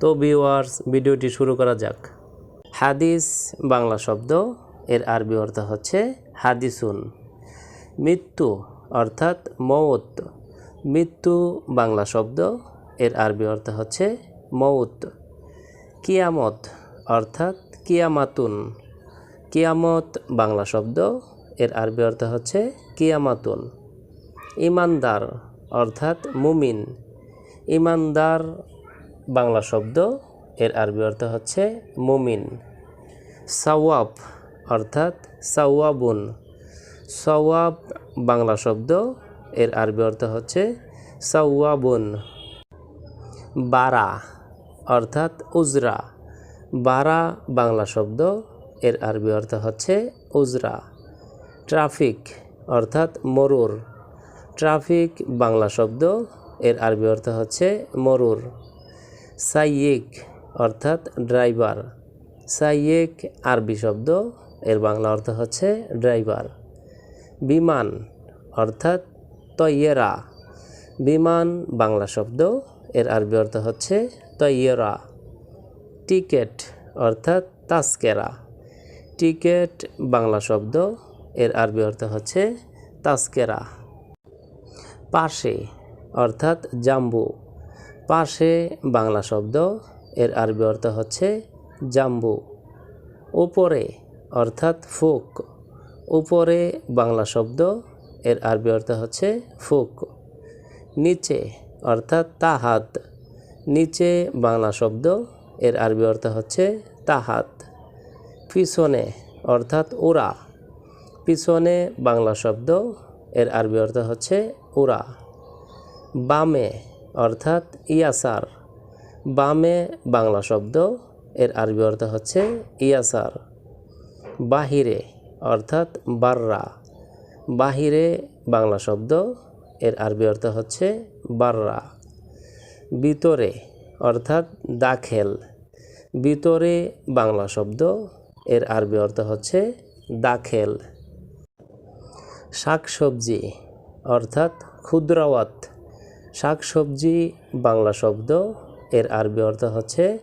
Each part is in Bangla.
তো ভিউয়ার্স ভিডিওটি শুরু করা যাক। হাদিস, বাংলা শব্দ, এর আরবি অর্থ হচ্ছে হাদিসুন। মৃত্যু অর্থাৎ মৌত। মৃত্যু, বাংলা শব্দ, এর আরবি অর্থ হচ্ছে মৌত। কিয়ামত অর্থাৎ কিয়ামাতুন। কিয়ামত, বাংলা শব্দ, এর আরবি অর্থ হচ্ছে কিয়ামাতুন। ইমানদার অর্থাৎ মুমিন। ইমানদার বাংলা শব্দ, এর আরবি অর্থ হচ্ছে মুমিন। সাওয়াব অর্থাৎ সাওয়াবুন। সওয়াব বাংলা শব্দ, এর আরবি অর্থ হচ্ছে সাওয়াবুন। বারা অর্থাৎ উজরা। বারা বাংলা শব্দ, এর আরবি অর্থ হচ্ছে উজরা। ট্রাফিক অর্থাৎ মরুর। ট্রাফিক বাংলা শব্দ, এর আরবি অর্থ হচ্ছে মরুর। সাইয়েক অর্থাৎ ড্রাইভার। সাইয়েক আরবি শব্দ, এর বাংলা অর্থ হচ্ছে ড্রাইভার। বিমান অর্থাৎ তৈয়েরা। বিমান বাংলা শব্দ, এর আরবি অর্থ হচ্ছে তৈয়েরা। টিকেট অর্থাৎ তাস্কেরা। টিকেট বাংলা শব্দ, এর আরবি অর্থ হচ্ছে তাস্কেরা। পাশে অর্থাৎ জাম্বু। পাশে বাংলা শব্দ, এর আরবি অর্থ হচ্ছে জাম্বু। উপরে অর্থাৎ ফুক। উপরে বাংলা শব্দ, এর আরবি অর্থ হচ্ছে ফুক। নিচে অর্থাৎ তাহাত। নিচে বাংলা শব্দ, এর আরবি অর্থ হচ্ছে তাহাত। পিছনে অর্থাৎ উড়া। পিছনে বাংলা শব্দ, এর আরবি অর্থ হচ্ছে উড়া। বামে অর্থাৎ ইয়াসার। বামে বাংলা শব্দ, এর আরবি অর্থ হচ্ছে ইয়াসার। বাহিরে অর্থাৎ বাররা। বাহিরে বাংলা শব্দ, এর আরবি অর্থ হচ্ছে বাররা। ভিতরে অর্থাৎ দাখেল। ভিতরে বাংলা শব্দ, এর আরবি অর্থ হচ্ছে দাখেল। শাকসবজি, অর্থাৎ ক্ষুদ্রাওয়াত। শাকসবজি, বাংলা শব্দ, এর আরবি অর্থ হচ্ছে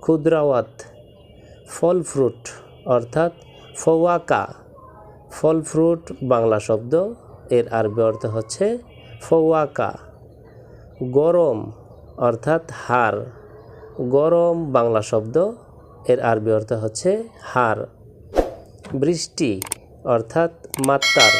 ক্ষুদ্রাওয়াত, ফল ফ্রুট, অর্থাৎ ফওয়াকা। ফল ফ্রুট, বাংলা শব্দ, এর আরবি অর্থ হচ্ছে ফওয়াকা। গরম, অর্থাৎ হার। গরম, বাংলা শব্দ, এর আরবি অর্থ হচ্ছে হার। বৃষ্টি, অর্থাৎ মাত্রার।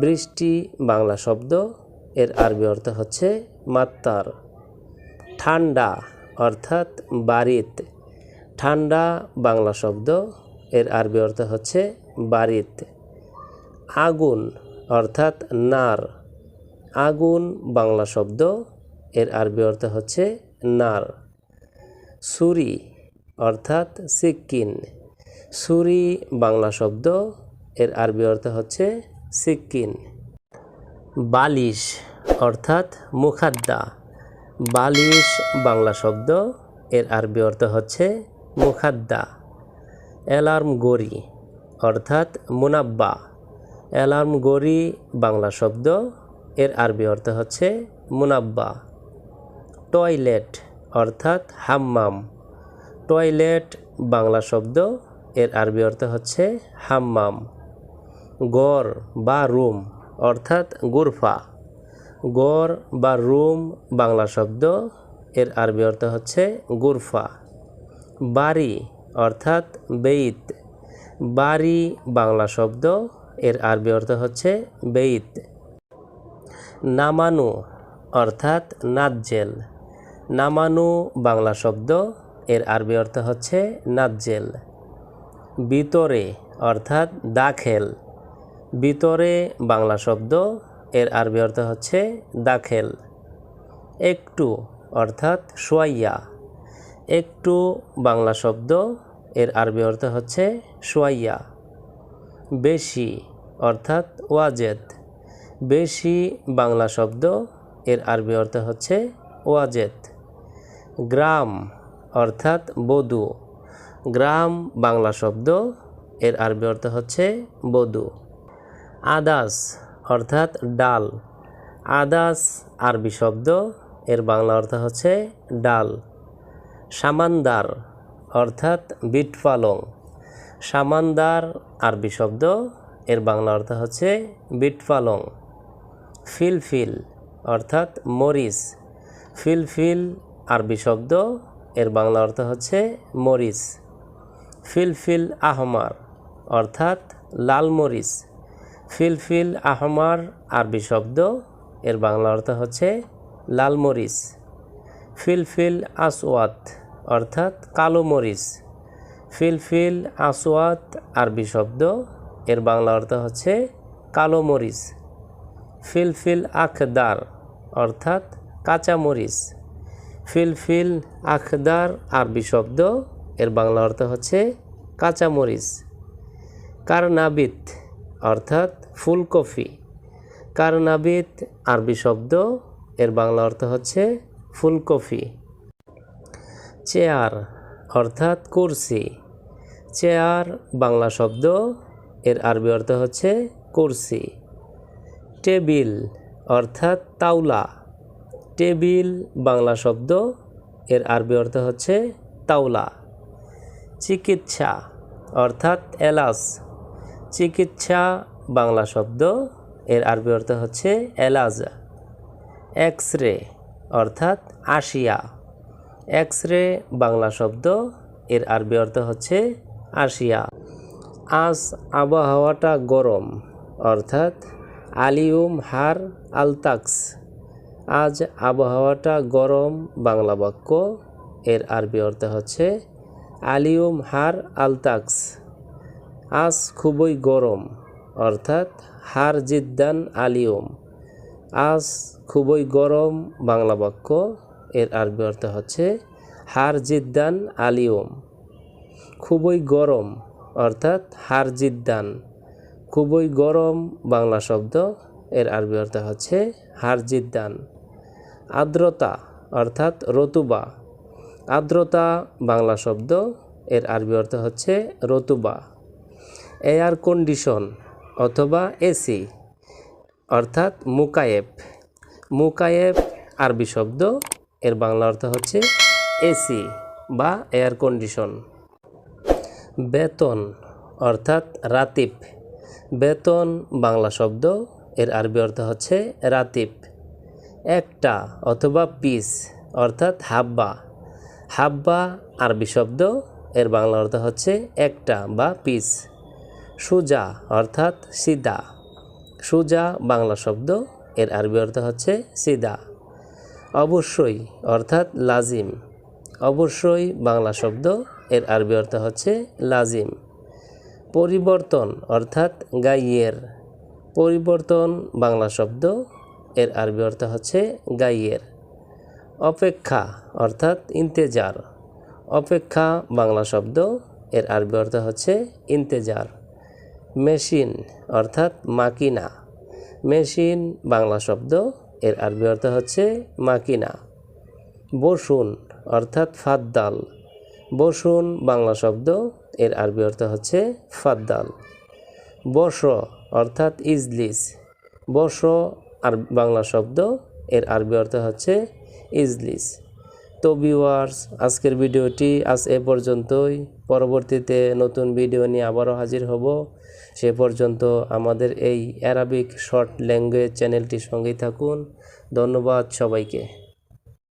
বৃষ্টি, বাংলা শব্দ এর আরবি অর্থ হচ্ছে মাত্তার। ঠান্ডা অর্থাৎ বারিত। ঠান্ডা বাংলা শব্দ, এর আরবি অর্থ হচ্ছে বারিত। আগুন অর্থাৎ নার। আগুন বাংলা শব্দ, এর আরবি অর্থ হচ্ছে নার। সুরি অর্থাৎ সিক্কিন সুরি বাংলা শব্দ, এর আরবি অর্থ হচ্ছে সিক্কিন বালিশ, অর্থাৎ মুখাদ্দা। বালিশ, বাংলা শব্দ। এর আরবি অর্থ হচ্ছে মুখাদ্দা। অ্যালার্ম গড়ি, অর্থাৎ মুনাব্বা। অ্যালার্ম গড়ি, বাংলা শব্দ। এর আরবি অর্থ হচ্ছে মুনাব্বা। টয়লেট, অর্থাৎ হাম্মাম। টয়লেট, বাংলা শব্দ। এর আরবি অর্থ হচ্ছে হাম্মাম। গড় বা রুম অর্থাৎ গুরফা। গড় বা রুম বাংলা শব্দ, এর আরবি অর্থ হচ্ছে গুরফা। বাড়ি অর্থাৎ বেইত। বাড়ি বাংলা শব্দ, এর আরবি অর্থ হচ্ছে বেইত। নামানু অর্থাৎ নাজ্জেল। নামানু বাংলা শব্দ, এর আরবি অর্থ হচ্ছে নাজ্জেল। ভিতরে অর্থাৎ দাখেল। ভিতরে বাংলা শব্দ, এর আরবি অর্থ হচ্ছে দাখেল। একটু অর্থাৎ সোয়াইয়া একটু বাংলা শব্দ, এর আরবি অর্থ হচ্ছে সোয়াইয়া বেশি অর্থাৎ ওয়াজেদ। বেশি বাংলা শব্দ, এর আরবি অর্থ হচ্ছে ওয়াজেদ। গ্রাম অর্থাৎ বধূ। গ্রাম বাংলা শব্দ, এর আরবি অর্থ হচ্ছে বধূ। আদাস, অর্থাৎ ডাল। আদাস, আরবি শব্দ, এর বাংলা অর্থ হচ্ছে ডাল। সামানদার, অর্থাৎ বিট পালং সামানদার, আরবি শব্দ, এর বাংলা অর্থ হচ্ছে বিট পালং ফিলফিল, অর্থাৎ মরিচ। ফিলফিল, আরবি শব্দ, এর বাংলা অর্থ হচ্ছে মরিচ। ফিলফিল আহমার, অর্থাৎ লাল মরিচ। ফিলফিল আহমার আরবি শব্দ। এর বাংলা অর্থ হচ্ছে লাল মরিচ। ফিলফিল আসওয়াত অর্থাৎ কালো মরিচ। ফিলফিল আসওয়াত আরবি শব্দ। এর বাংলা অর্থ হচ্ছে কালো মরিচ। ফিলফিল আখদার অর্থাৎ কাঁচা মরিচ। ফিলফিল আখদার আরবি শব্দ। এর বাংলা অর্থ হচ্ছে কাঁচা মরিচ। কারনাবিত অর্থাৎ ফুলকপি কারনাবিত আরবি শব্দ, এর বাংলা অর্থ হচ্ছে ফুলকপি চেয়ার, অর্থাৎ কুরসি। চেয়ার, বাংলা শব্দ, এর আরবি অর্থ হচ্ছে কুরসি। টেবিল, অর্থাৎ তাওলা। টেবিল, বাংলা শব্দ, এর আরবি অর্থ হচ্ছে তাওলা। চিকিৎসা, অর্থাৎ এলাচ। চিকিৎসা, বাংলা শব্দ, এর আরবি অর্থ হচ্ছে এলাজ। এক্স রে অর্থাৎ আশিয়া এক্স রে বাংলা শব্দ, এর আরবি অর্থ হচ্ছে আশিয়া আজ আবহাওয়াটা গরম, অর্থাৎ আলিউম হার আলতাক্স। আজ আবহাওয়াটা গরম, বাংলা বাক্য, এর আরবি অর্থ হচ্ছে আলিউম হার আলতাক্স। আজ খুবই গরম, অর্থাৎ হার জিদ্দান আলিউম আজ খুবই গরম বাংলা বাক্য, এর আরবি অর্থ হচ্ছে হার জিদ্দান আলিউম খুবই গরম, অর্থাৎ হার জিদ্দান। খুবই গরম বাংলা শব্দ, এর আরবি অর্থ হচ্ছে হার জিদ্দান। আর্দ্রতা, অর্থাৎ রতুবা। আর্দ্রতা বাংলা শব্দ, এর আরবি অর্থ হচ্ছে রতুবা। এয়ার কন্ডিশন অথবা এসি, অর্থাৎ মুকায়েব। মুকায়েব আরবি শব্দ, এর বাংলা অর্থ হচ্ছে এসি বা এয়ার কন্ডিশন। বেতন, অর্থাৎ রাতিপ বেতন, বাংলা শব্দ, এর আরবি অর্থ হচ্ছে রাতিপ একটা অথবা পিস, অর্থাৎ হাব্বা। হাব্বা, আরবি শব্দ, এর বাংলা অর্থ হচ্ছে একটা বা পিস। সুজা অর্থাৎ সিদা। সুজা বাংলা শব্দ, এর আরবি অর্থ হচ্ছে সিদা। অবশ্যই অর্থাৎ লাজিম। অবশ্যই বাংলা শব্দ, এর আরবি অর্থ হচ্ছে লাজিম। পরিবর্তন অর্থাৎ গাইয়ের। পরিবর্তন বাংলা শব্দ, এর আরবি অর্থ হচ্ছে গাইয়ের। অপেক্ষা অর্থাৎ ইন্তেজার। অপেক্ষা বাংলা শব্দ, এর আরবি অর্থ হচ্ছে ইন্তেজার। মেশিন, অর্থাৎ মাকিনা। মেশিন, বাংলা শব্দ, এর আরবি অর্থ হচ্ছে মাকিনা। বসুন, অর্থাৎ ফাদ্দাল। বসুন, বাংলা শব্দ, এর আরবি অর্থ হচ্ছে ফাদ্দাল। বস, অর্থাৎ ইজলিস। বস, আর বাংলা শব্দ, এর আরবি অর্থ হচ্ছে ইজলিস। তো ভিউয়ার্স, আজকের ভিডিওটি আজ এ পর্যন্তই। পরবর্তীতে নতুন ভিডিও নিয়ে আবারও হাজির হব। সে পর্যন্ত আমাদের এই অ্যারাবিক শর্ট ল্যাঙ্গুয়েজ চ্যানেলটির সঙ্গেই থাকুন। ধন্যবাদ সবাইকে।